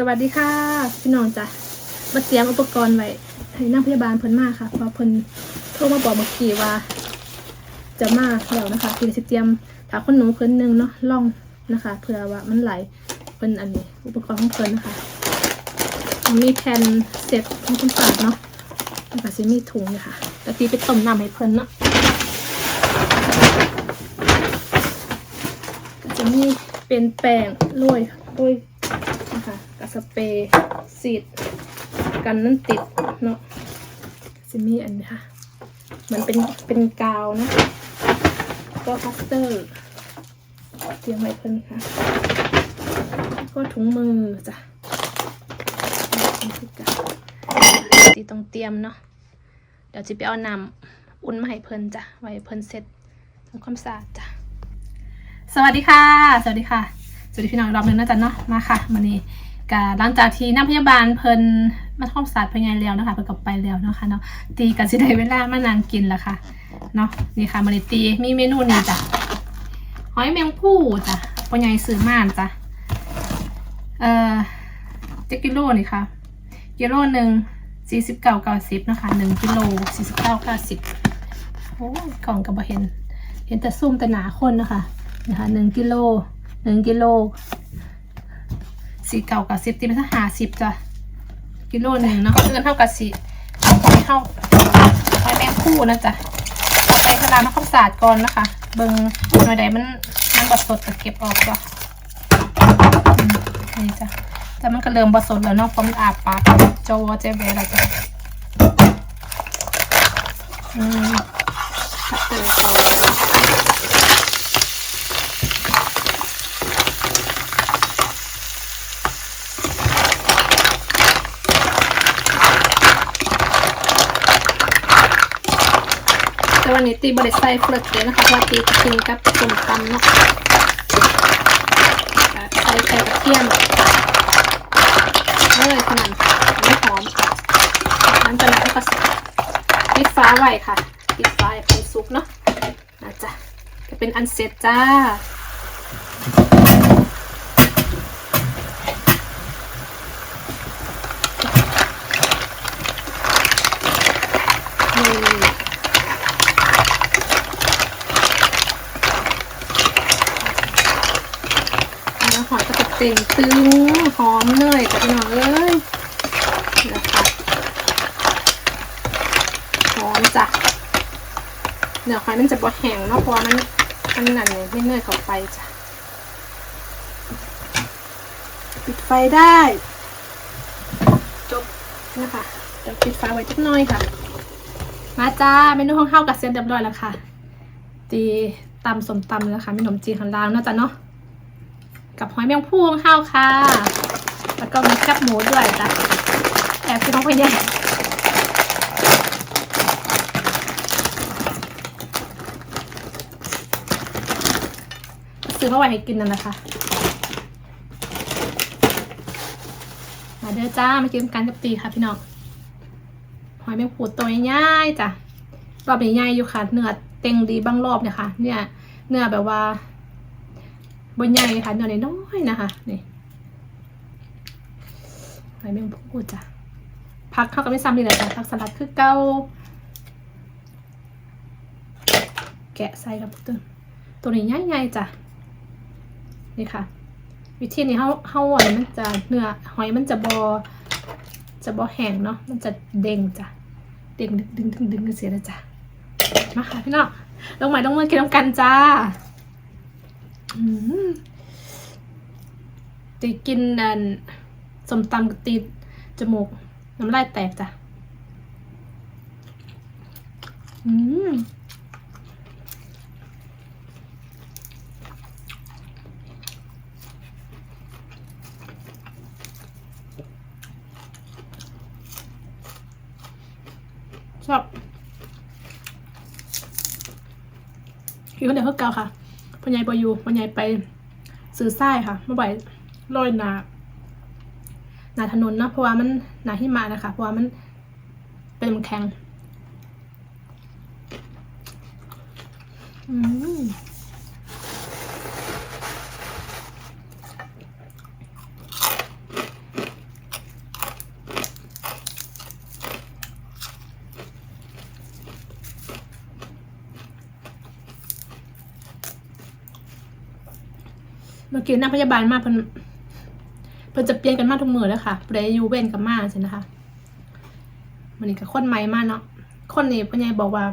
สวัสดีค่ะ พี่น้องจ้ะมาเตรียมอุปกรณ์ไว้ให้นั่งพยาบาลเพิ่นมาค่ะเพราะเพิ่นโทรมาบอกเมื่อกี้ว่า จะมาแล้วนะคะพี่สิเตรียมถาคนหนูเพิ่นหนึงเนาะล่องนะคะเผื่อว่ามันไหลเพิ่นอันนี้ อุปกรณ์ของเพิ่นนะคะมีแผ่นเสร็จทำความสะอาเนาะแล้วก็สิมีถุงนยคะแล้วตีไปต้มน้ำให้เพิ่นเนาะจะมีเป็นแป้งโรยโรย สเปรย์สีดกันนั่นติดเนาะจะมีอันนี้ค่ะมันเป็นเป็นกาวนะก็พลาสเตอร์เตรียมไว้เพิ่นค่ะ ก็ถุงมือจ้ะตีต้องเตรียมเนาะเดี๋ยวจะไปเอาน้ำอุ่นมาให้เพิ่นจ้ะไว้เพิ่นเสร็จทำความสะอาดจ้ะสวัสดีค่ะ สวัสดีค่ะ สวัสดีพี่น้องรอบหนึงนะจ๊ะเนาะมาค่ะวันนี้ กาหลังจากที่น้ำพยาบาลเพิ่นมาท่องศาสตร์พยานแล้วนะคะเพิ่นกลับไปแล้วเนาะค่ะเนาะตีกันสิได้เวลามานางกินแล้วค่ะเนาะนี่ค่ะมันนี้ตีมีเมนูนี้จ้ะหอยแมงผู้จ้ะปอใหญ่ซื้อมานจ้ะเอ่อเจ็ดกิโลนี่ค่ะกิโลหนึ่งสี่สิบเก้าเก้าสิบนะคะหนึ่งกิโลสี่สิบเก้าเก้าสิบโอ้ยกล่องกับบเห็น เห็นแต่ซุ่มแต่หนาคนนะคะนะคะหนึ่งกิโลหนึ่งกิโล สี่เก่ากับสิบตีเป็นถ้าหาสิบจ้ะกิโลหนึ่งเนาะเงินเท่ากับสี่ไม่เท่าไม่แม่งคู่นะจ๊ะเอาไปขลาน้ำข้าวสาดก่อนนะคะ เบิ้งหน่อยใดมันมันบดสดก็เก็บออกจ้ะอืมนี่จ้ะแต่มันก็เริ่มบดสดแล้วเนาะเพรามอาบปากจอเจ๊เบแล้วจ้ะอืมตัดเตยก่อน แตีบริใส่เฟลือกเลยนะคะเพราะว่าตีจะกินกับส้มตำเนาะใส่ใส่กระเทียมเลยขนาดไม่หอมนั้นจะแล้วก็ปิดฟ้าไว้ค่ะปิดฟ้าให้เป็นซุปเนาะนะจ๊ะจะเป็นอันเสร็จจ้า นี่แล้วหอยก็จะ เต่งตึงหอมเลยกับพี่น้องเอ้ยนะคะหอมจ้ะเนื้อหอยมันจะบดแห้งเนาะเพราะมันมันนั่นเลยไม่เนยเข้าไปจ้ะปิดไฟได้ จบนะคะเดี๋ยวปิดไฟไว้จักหน่อยค่ะ มาจ้าเมนูของข้าวกับเส้นเรียบร้อยแล้วค่ะตีตำสมตำแล้วค่ะมีขนมจีนข้างลางเนาะจ้ะเนาะ กับหอยแมงพู่ของข้าวค่ะ แล้วก็มีแคบหมูด้วยจ้ะแอบพี่น้องไปเนี่ยซื้อมาไว้ให้กินนั่นแหละค่ะ มาเด้อจ้า มากินกันกับตีค่ะพี่น้อง หอยแมงปูตัวใหญ่ๆจ้ะรอบนี้ใหญ่อยู่ค่ะ เนื้อเต็งดีบางรอบเนี่ยค่ะ เนี่ย เนื้อแบบว่า บนใหญ่ค่ะเนื้อน้อยนะคะนี่หอยแมงปูจ้ะพักเข้ากันไม่ซ้ำนี่แหละจ้ะพักสลัดคือเก้าแกะใส่กับตัวตัวนี้ใหญ่ๆจ้ะนี่ค่ะ วิธีนี้เขาเขาหอยมันจะเนื้อหอยมันจะบอจะบอแห้งเนาะมันจะเด้งจ้ะเด้งดึงดึงดึงดึงเสียแล้วจ้ะมาค่ะพี่น้องลงใหม่ลงมือกินน้ำกันจ้า ตีกินอันสมตำกับตีจมูก น้ำลายแตกจ้ะ อืมชอบอยู่คนเดียวเพื่อเกาค่ะ พ่อใหญ่บอยู่พ่อใหญ่ไปซื้อไส้ค่ะเมื่อไหร่ลอยหนาหนาถนนนะเพราะว่ามันหนาหิมะนะคะเพราะว่ามันเป็นแข็งอืม เมื่อกี้นักพยาบาลมาเพิ่นเพิ่นจะเปลี่ยนกันมาทุกมือแล้วค่ะเปรยูเวนกับมาใช่นะคะมันนี่ก็คนใหม่มากเนาะคนนี้พ่อใหญ่บอกว่า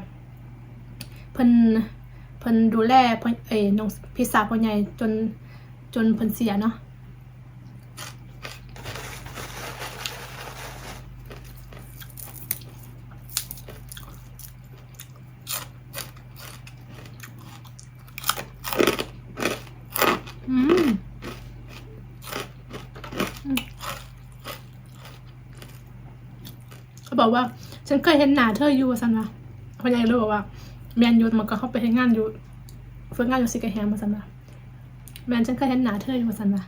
เพิ่นเพิ่นดูแลพ่อเอ๋น้องพี่สาวพ่อใหญ่จนจนเพิ่นเสียเนาะอืม เขา บอกว่า ฉันเคยเห็นหนาเธออยู่สันวะพยายเลยบอกว่าแมนยูมันก็เข้าไปให้งานอยู่ฝึกงานอยู่สิกะแฮมมาสันวะแมนฉันเคยเห็นหนาเธออยู่สันวะ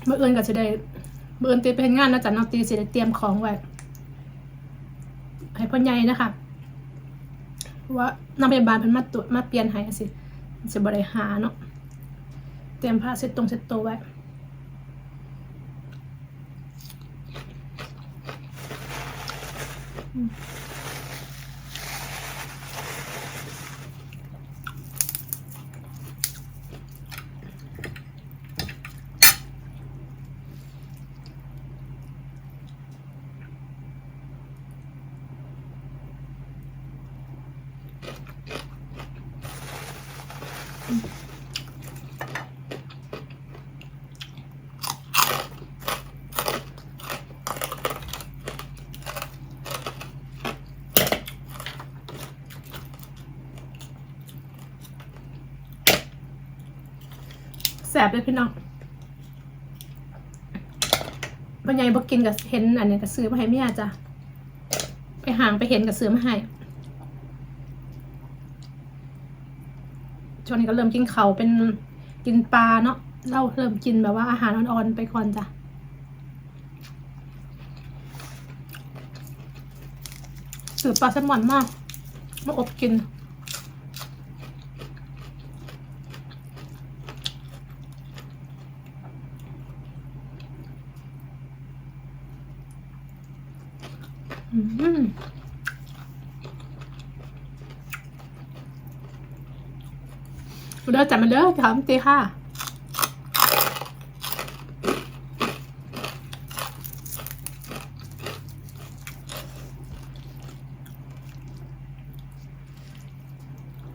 เมื่อเอิญก็จะได้เมื่อเอินตีไปเฮ็ดงานนะจ๊ะน้องตีสิได้เตรียมของไว้ให้พ่อใหญ่นะคะว่าน้ำพยาบาลเพิ่นมาตรวจมาเปลี่ยนให้สิจะบริหารเนาะเตรียมผ้าเช็ดตรงเช็ดตัวไว้ บเลยพี่น้องปัญญาบอกกินกับเห็นอันนี้กับซื้อมาให้เมียจ้ะไปห่างไปเห็นกับซื้อมาให้ช่วงนี้ก็เริ่มกินเขาเป็นกินปลาเนาะเราเริ่มกินแบบว่าอาหารอ่อนๆไปก่อนจ้ะสือปลาแซลมอนมากมาอบกิน อืม เด้อจัดมาเด้อถามตีค่ะ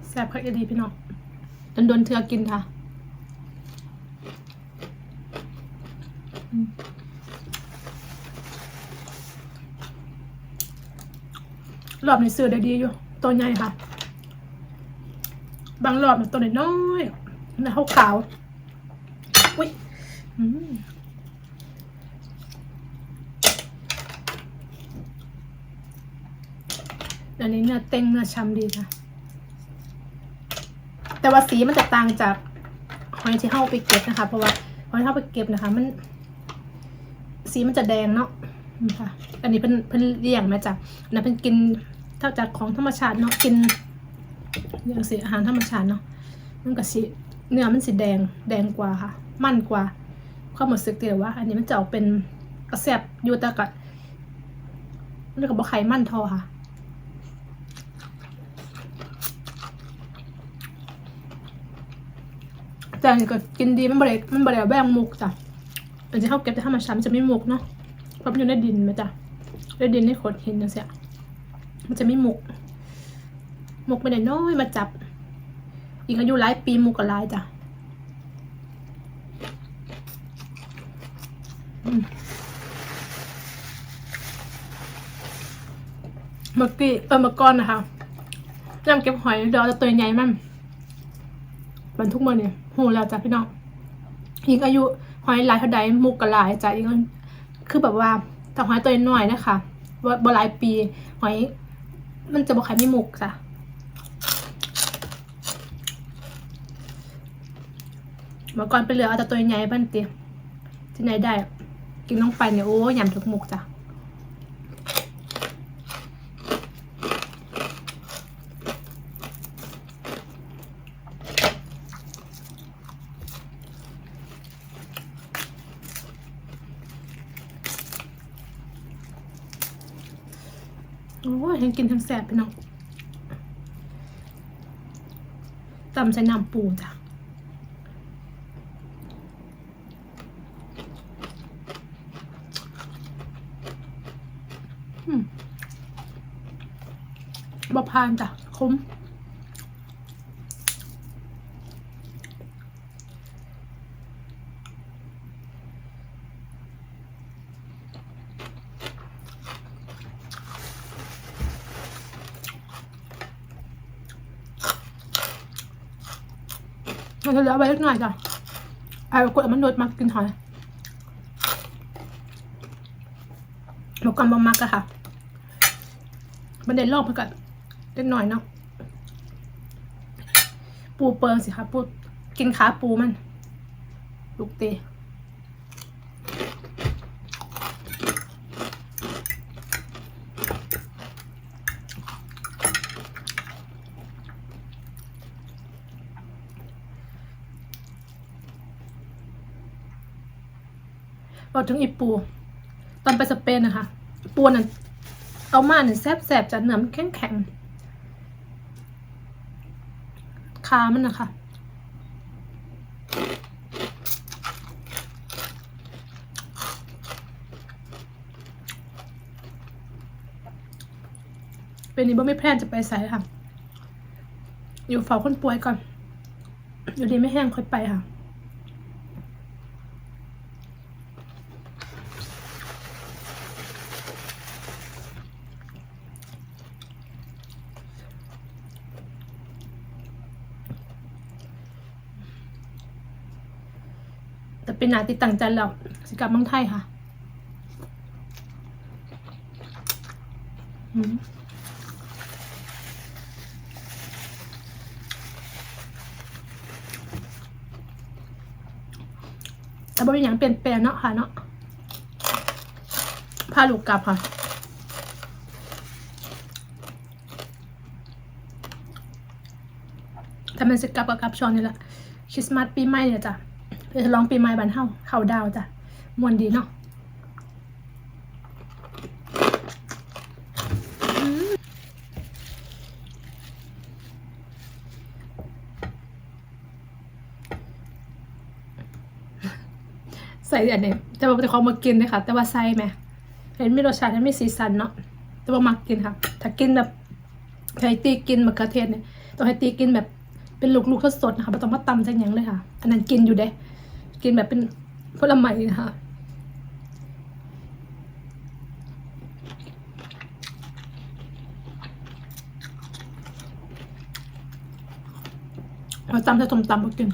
แซ่บคักดีพี่น้องโดนโดนเธอกินค่ะรอบนี้ซื้อได้ดีอยู่ ตัวใหญ่ค่ะ บางรอบเนี่ยตัวน้อยๆนะขาวๆอุ้ยอันนี้เนื้อเต็งเนื้อช้ำดีค่ะ แต่ว่าสีมันจะต่างจากหอยที่เข้าไปเก็บนะคะ เพราะว่าหอยที่เข้าไปเก็บนะคะ มัน สีมันจะแดงเนาะค่ะ อันนี้เพิ่นเพิ่นเลี้ยงมาจากอันนั้นเพิ่นกินเท่าจากของธรรมชาติเนาะกิน อย่างสีอาหารธรรมชาติเนาะมันก็สีเนื้อมันสีแดงแดงกว่าค่ะ มันกว่าความรู้สึกเดียวว่า อันนี้มันจะออกเป็นกระแสบยูต่กับเรียกว่าไขมันทอค่ะแต่นี่ก็กินดีมันบริมันบริแบ่งมุกจ้ะอันที่เขาเก็บแต่ธรรมชาติมันจะไม่มุกเนาะเพราะมันอยู่ในดินไหมจ้ะในดินในโขดหินจังเสียมันจะไม่มุก มุกไม่ได้น้อยมาจับ อีกอายุหลายปีมุกก็หลายจ้ะอืมเมื่อกี้เออเมื่อก่อนนะคะยำเก็บหอยเดี๋ยวเอาแต่ตัวใหญ่มันบรรทุกมาเนี่ยโหแล้วจ้ะพี่น้องอีกอายุหอยหลายเท่าใดมุกก็หลายจ้ะอีกคือแบบว่าถ้าหอยตัวน้อยนะคะว่าบหลายปี หอย มันจะบ่ขายไม่มุกจ้ะ เมื่อก่อนไปเหลือเอาแต่ตัวใหญ่บ้านเตียที่ไหนได้ กินลงไปเนี่ยโอ้ยำทุกมุกจ้ะโอ้ยทั้งกินทั้งแสบไปเนาะตำใส่น้ำปูจ้ะ อืม บะพานจ้ะคมมันจะเหลือไว้เล็กน่อยจ้ะไอ้กดมันโดดมากินหอยหมกกันบะมักอะค่ะมันเด่นรอบเพื่อกัน เล็กหน่อยเนาะปูเปิงสิคะปูกินขาปูมัน ลูกเตะบอถึงอีปูตอนไปสเปนนะคะ ปูนั่นเอามาเนี่ยแซบแสบๆจากเนื้อมันแข็งแข็งๆ ขามันนะคะเป็นนี้บ่ไม่แพลนจะไปใส่ค่ะ อยู่เฝ้าคนป่วยก่อน อยู่ดีไม่แห้งค่อยไปค่ะ นาติดต่างใจแล้วสิกลับเมืองไทยค่ะอืมแต่บริอย่างเปลี่ยนแปลงเนาะค่ะเนาะพาลูกกลับค่ะ ถ้ามันสิกลับกับกลับช่วงนี้แหละคริสต์มาสปีใหม่เนี่ยจ้ะ ดี๋ยวจะลองปีใหม่บันเฮาเขาดาวจ้ะมวนดีเนาะใส่อันนี้แต่ว่าจะขามากินนะคะแต่ว่าใส่ไหมเห็นมีรสชาติมีสีสันเนาะแต่ว่ามากินค่ะ ถ้ากินแบบให้ตีกินมะเขือเทศเนี่ยต้องให้ตีกินแบบเป็นลูกๆสดๆนะคะไม่ต้องมาตำจังยังเลยค่ะ อันนั้นกินอยู่เด้ กินแบบเป็นผลไม้นะคะเราตำจะต้มตำมากิน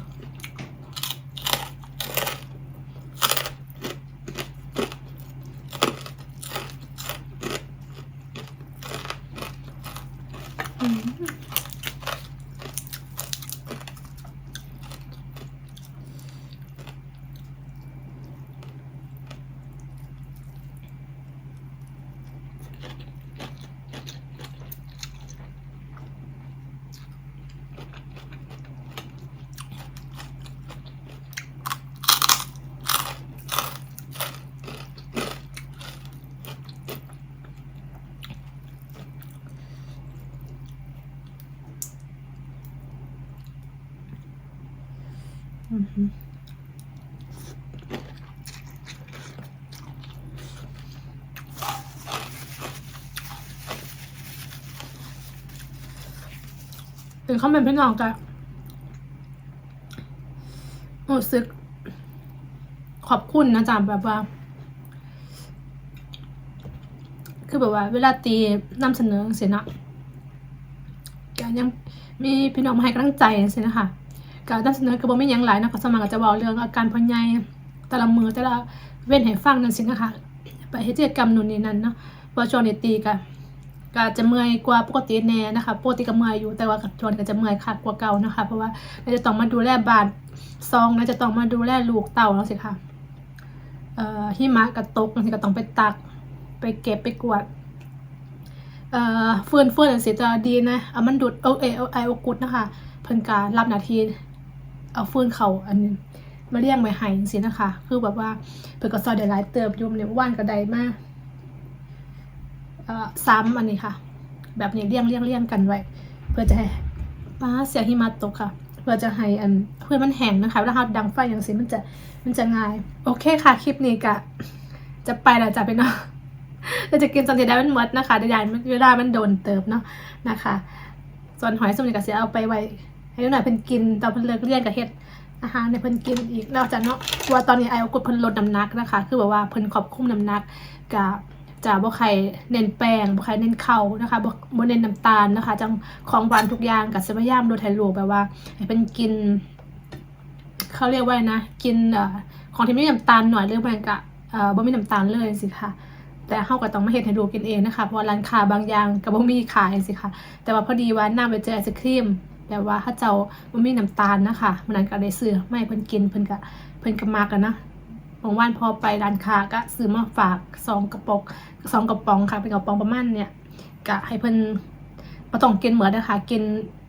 อืม อือหือเป็นข้าเป็นพี่น้องกันรู้สึก ขอบคุณนะจ๊ะแบบว่า คือแบบว่า เวลาตีนำเสนอเสียนะก็ยังมีพี่น้องมาให้กำลังใจเสียนะคะ การนำเสนอก็บ่มีหยังหลายนะก็สวนมากก็จะเว้าเรื่องอาการพ่อใหญ่แต่ละมือแต่ละเว้นให้ฟังนั่นสินะคะ ไปเฮ็ดกิจกรรมนู่นนี่นั่นเนาะว่าช่วงนี้ตีก็ก็จะเมื่อยกว่าปกติแน่นะคะปกติก็เมื่อยอยู่แต่ว่ากับชวนก็จะเมื่อยคักกว่าเก่านะคะ เพราะว่าเราจะต้องมาดูแลบานซองเราจะต้องมาดูแลลูกเต่าแล้วสิค่ะเอ่อหิมะกระตกบางทีก็ต้องไปตัก ไปเก็บไปกวาดเอ่อเฟื่อนเฟื่อนสิจะดีนะเอามันดูดเอเอเอไอโอกุดนะคะ เพิ่นการรับหน้าที่ เอาเฟื่อนเขาอันนี้มาเลี้ยงไว้ให้จังซี่นะคะ คือแบบว่าเพิ่นก็ซอยได้หลายเติบยู่เนี่ยว่านก็ได้มากซ้ำอันนี้ค่ะ แบบนี้เรียงเรียงเรียงกันไว้ เพื่อจะให้ป้าเสียหิมะตกค่ะ เพื่อจะให้อันเพื่อมันแห้งนะคะแล้วเราดังไฟอย่างสิมันจะมันจะง่าย โอเคค่ะ คลิปนี้กะจะไปแล้วจะไปเนาะเราจะกินจนจะได้มันหมดนะคะเดี๋ยวมันเวลามันโดนเติบเนาะนะคะ ส่วนหอยสมุนก็เสียเอาไปไว้ ให้หน่อยเพิ่นกินตอนเพิ่นเลิกเรียนกับเฮ็ดอาหารในเพิ่นกินอีกนอกจากเนาะว่าตอนนี้ไอ้กดเพิ่นลดน้ำหนักนะคะ คือแบบว่าเพิ่นควบคุมน้ำหนักกับจะบ่ใครเน้นแป้งบ่ใครเน้นข้าวนะคะบ่บ่เน้นน้ำตาลนะคะ จังของหวานทุกอย่างกับสิพยายามลดให้ลูกแบบว่า ให้เพิ่นกินเขาเรียกว่านะ กินเอ่อของที่ไม่มีน้ำตาลหน่อยหรือมันก็เอ่อบ่มีน้ำตาลเลยสิค่ะแต่เฮาก็ต้องมาเฮ็ดให้ลูกกินเองนะคะเพราะร้านค้าบางอย่างก็บ่มีขายสิค่ะแต่ว่าพอดีว่าน้าไปเจอไอศครีม แต่ว่าถ้าเจ้ามันมีน้ำตาลนะคะมันนั้นก็ได้ซื้อไม่เพิ่นกินเพิ่นก็เพิ่นก็มากกันนะบางวันพอไปร้านค้าก็ซื้อมาฝากสองกระป๋องสองกระป๋องค่ะเป็นกระป๋องประมาณเนี่ยก็ให้เพิ่นบ่ต้องกินเหมือนนะคะกิน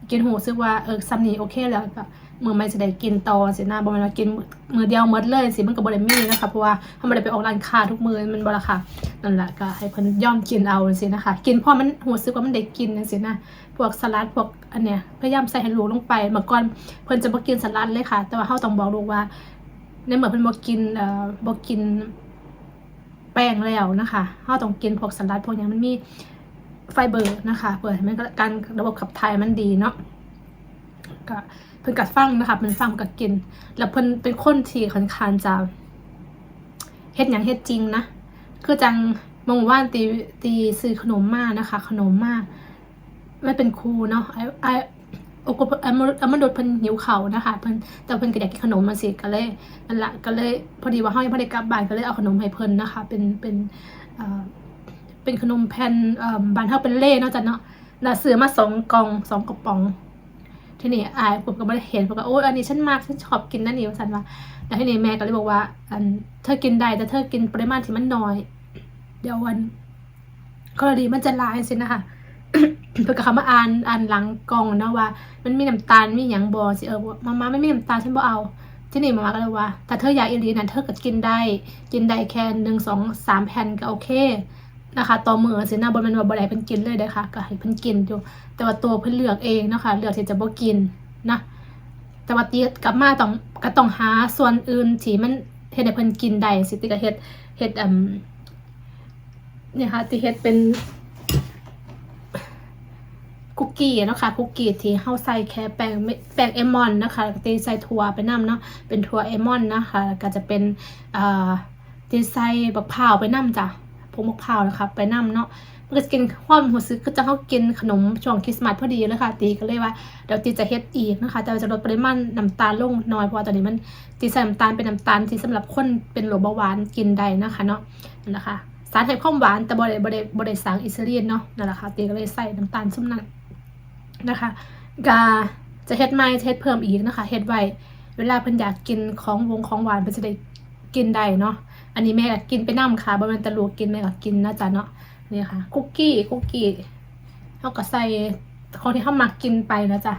กินหูซึกว่าเออซัมนี้โอเคแล้วก็ มือไม่จะได้กินต่อสินะบ่แม่นว่ากินมือเดียวหมดเลยสิมันก็บ่ได้มีนะคะเพราะว่าเฮาบ่ได้ไปออกร้านค้าทุกมือมันบ่ละค่ะนั่นแหละก็ให้เพิ่นย่อมกินเอาสินะคะกินพอมันหูซึกว่ามันได้กินจังซี่นะพวกสลัดพวกอันเนี้ยพยายามใส่ให้ลูกลงไปเมื่อก่อนเพิ่นจะบ่กินสลัดเลยค่ะ แต่ว่าเฮาต้องบอกลูกว่า ในเมื่อเพิ่นบ่กินเอ่อบ่กินแป้งแล้วนะคะเฮาต้องกินพวกสลัดพวกหยังมันมีไฟเบอร์นะคะเพื่อให้มันการระบบขับถ่ายมันดีเนาะ ก็เพิ่นกัดฟังนะคะเพิ่นฟังกัดกิน แล้วเพิ่นเป็นคนที่ค่อนข้างจะเฮ็ดหยังเฮ็ดจริงนะคือจังมองว่านตีตีซื้อขนมมากนะคะ ขนมมากไม่เป็นครูเนาะไอไอโอกอมอมนุษย์เพิ่นหิวเขานะคะเพิ่นแต่เพิ่นก็อยากกินขนมมาสิก็เลยนั่นละก็เลยพอดีว่าเฮายังบ่ได้กลับบ้านก็เลยเอาขนมให้เพิ่นนะคะ เป็นเป็นเป็นขนมแผ่นบานเฮาเป็นเล่เนาะจ้ะเนาะน่ะซื้อมาสองกล่องสองกระป๋อง ทีนี้อายผมก็ไม่ได้เห็นผมก็โอ้ยอันนี้ฉันมากฉันชอบกินนั่นนี่ว่าสันว่าแล้วทีนี้แม่ก็เลยบอกว่า อันเธอกินได้แต่เธอกินปริมาณที่มันน้อย เดี๋ยววันกรณีมันจะลายสินะคะเพื่อกับคำว่าอ่านอ่านหลังกองนะว่า มันมีน้ำตาลมีอย่างบอสิเออมาม่าไม่มีน้ำตาลฉันบ่เอาที่นี่มาม่าก็เลยว่าถ้าเธออยากอีหลีนะเธอก็กินได้ กินได้แค่หนึ่งสองสามแผ่นก็โอเค นะคะต่อมือสินะบนมันว่าบ่ได้เพิ่นกินเลยเด้ค่ะก็ให้เพิ่นกินอยู่ แต่ว่าตัวเพิ่นเลือกเองนะคะเลือกที่จะบ่กินนะแต่ว่าตีกลับมาต้องก็ต้องหาส่วนอื่นที่มันเฮ็ดให้เพิ่นกินได้สิติก็เฮ็ดเฮ็ดอืมเนี่ยค่ะที่เฮ็ดเป็นคุกกี้นะคะคุกกี้ที่เฮาใส่แค่แป้งไม่แป้งเอมอนนะคะตีใส่ถั่วไปนํเนาะเป็นถั่วเอมอนนะคะก็จะเป็นเอ่อตีใส่บักพร้าวไปนํจ้ะ พวกมะพร้าวนะคะไปนํเนาะมันก็จะกินความรู้สึกก็จะเขากินขนมช่วงคริสต์มาสพอดีเลยค่ะ ตีก็เลยว่าเดี๋ยวตีจะเฮ็ดอีกนะคะ แต่จะลดปริมาณน้ำตาลลงน้อยเพราะว่าตอนนี้มันตีใส่น้ำตาลเป็นน้ำตาลที่สำหรับคนเป็นโรคเบาหวานกินได้นะคะเนาะนั่นแหละค่ะสารให้ความหวานแต่บ่ได้บ่ได้บ่ได้สารอินซูลินเนาะนั่นแหละค่ะตีก็เลยใส่น้ำตาลซุ่มนั้นนะคะกาจะเฮ็ดใหม่เฮ็ดเพิ่มอีกนะคะเฮ็ดไว้เวลาเพิ่นอยากกินของวงของหวานเพิ่นจะได้กินได้เนาะ อันนี้แม่ก็กินไปนํค่ะบ่แม่นต่ลูกกินแม่ก็กินนะจ๊ะเนาะนี่ค่ะ คุกกี้คุกกี้เขาก็ใส่ของที่เขามักกินไปนะจ๊ะ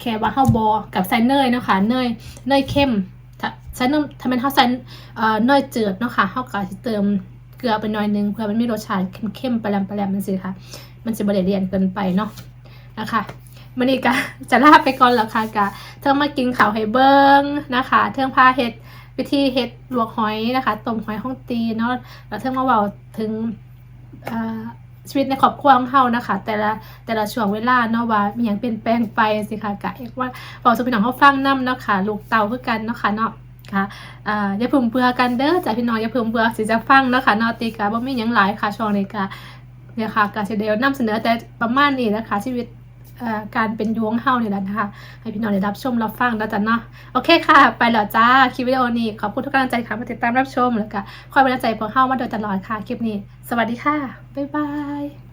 แค่ว่าเขาบอกับใส่เนยเนาะค่ะเนยเนยเข้มใส่เนยถ้าเป็นเขาใส่เอ่อเนยจืดเนาะค่ะเขาก็เติมเกลือไปหน่อยนึงเพื่อมันมีรสชาติเข้มๆปลาแปลมมันสิค่ะ มันจะบริเรียนเกินไปเนาะนะคะมันนี่ก็จะลาไปก่อนแล้วค่ะกะเทิงมากินข่าวไฮเบิ้งนะคะเทิงพาเห็ด วิธีเห็ดลวกหอยนะคะต้มหอยห้องตีเนาะแล้วเทิงมาเว่าถึงชีวิตในครอบครัวของเฮานะคะ แต่ละแต่ละช่วงเวลาเนาะว่ามีอย่างเปลี่ยนแปลงไปสิค่ะกะเอกว่าบอกสุพี่น้องเขาฟังนํเนาะค่ะลูกเต่าคือกันเนาะค่ะเนาะค่ะอย่าเพิ่มเบื่อกันเด้อจ้ะพี่น้องอย่าเพิ่มเบื่อสิจะฟังเนาะค่ะเนาะตีกะบ่มีหยังหลายค่ะช่วงนี้กะเนี่ยค่ะกะสิเดียวนำเสนอแต่ประมาณนี้นะคะชีวิต การเป็นยวงเฮาเนี่แหละนะคะ ให้พี่น้องได้รับชมรับฟังแล้วจ้ะเนาะโอเคค่ะ ไปแล้วจ้าคลิปวิดีโอนี้ขอบคุณทุกกำลังใจค่ะมาติดตามรับชมแล้วก็คอยเป็นกำลังใจพวกเฮามาโดยตลอดค่ะคลิปนี้ สวัสดีค่ะบ๊ายบาย